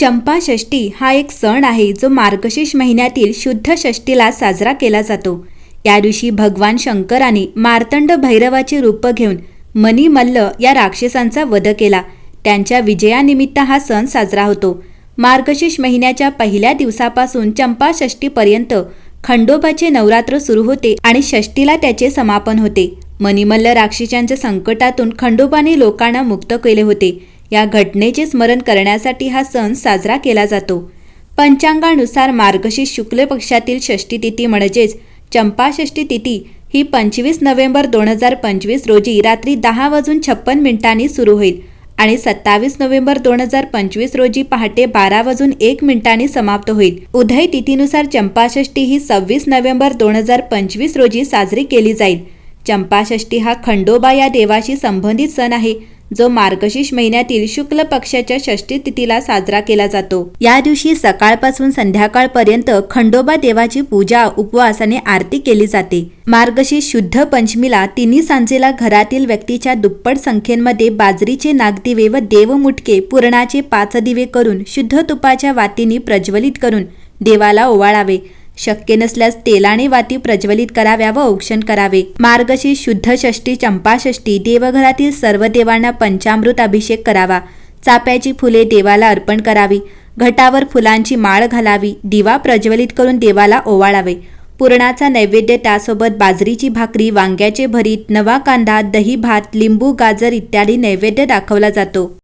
चंपा षष्ठी हा एक सण आहे जो मार्गशीर्ष महिन्यातील शुद्ध षष्टीला साजरा केला जातो. या दिवशी भगवान शंकराने मार्तंड भैरवाचे रूप घेऊन मणिमल्ल या राक्षसांचा वध केला. त्यांच्या विजयानिमित्त हा सण साजरा होतो. मार्गशीर्ष महिन्याच्या पहिल्या दिवसापासून चंपाषष्टीपर्यंत खंडोबाचे नवरात्र सुरू होते आणि षष्टीला त्याचे समापन होते. मणिमल्ल राक्षसांच्या संकटातून खंडोबाने लोकांना मुक्त केले होते. या घटनेचे स्मरण करण्यासाठी हा सण साजरा केला जातो. पंचांगानुसार मार्गशीर्ष शुक्ल पक्षातील षष्ठी तिथी म्हणजेच चंपाषष्ठी तिथी ही पंचवीस नोव्हेंबर दोन हजार पंचवीस रोजी रात्री दहा वाजून छप्पन मिनिटांनी सुरू होईल आणि सत्तावीस नोव्हेंबर दोन हजार पंचवीस रोजी पहाटे बारा वाजून एक मिनिटांनी समाप्त होईल. उदय तिथीनुसार चंपाषष्ठी ही सव्वीस नोव्हेंबर दोन हजार पंचवीस रोजी साजरी केली जाईल. चंपाषष्ठी हा खंडोबा या देवाशी संबंधित सण आहे. जो मार्गशीर्ष महिन्यातील शुक्ल पक्षाच्या षष्ठी तिथीला साजरा केला जातो. या दिवशी सकाळपासून संध्याकाळपर्यंत खंडोबा देवाची पूजा उपवास आणि आरती केली जाते. मार्गशीर्ष शुद्ध पंचमीला तिन्ही सांजेला घरातील व्यक्तीच्या दुप्पट संख्येमध्ये बाजरीचे नागदिवे व देवमुटके पुरणाचे पाच दिवे करून शुद्ध तुपाच्या वातीने प्रज्वलित करून देवाला ओवाळावे. शक्य नसल्यास तेलाने वाती प्रज्वलित कराव्या व औक्षण करावे. मार्गशी शुद्ध षष्ठी चंपाषष्टी देवघरातील सर्व देवांना पंचामृत अभिषेक करावा. चाप्याची फुले देवाला अर्पण करावी. घटावर फुलांची माळ घालावी. दिवा प्रज्वलित करून देवाला ओवाळावे. पुरणाचा नैवेद्य त्यासोबत बाजरीची भाकरी वांग्याचे भरीत नवा कांदा दही भात लिंबू गाजर इत्यादी नैवेद्य दाखवला जातो.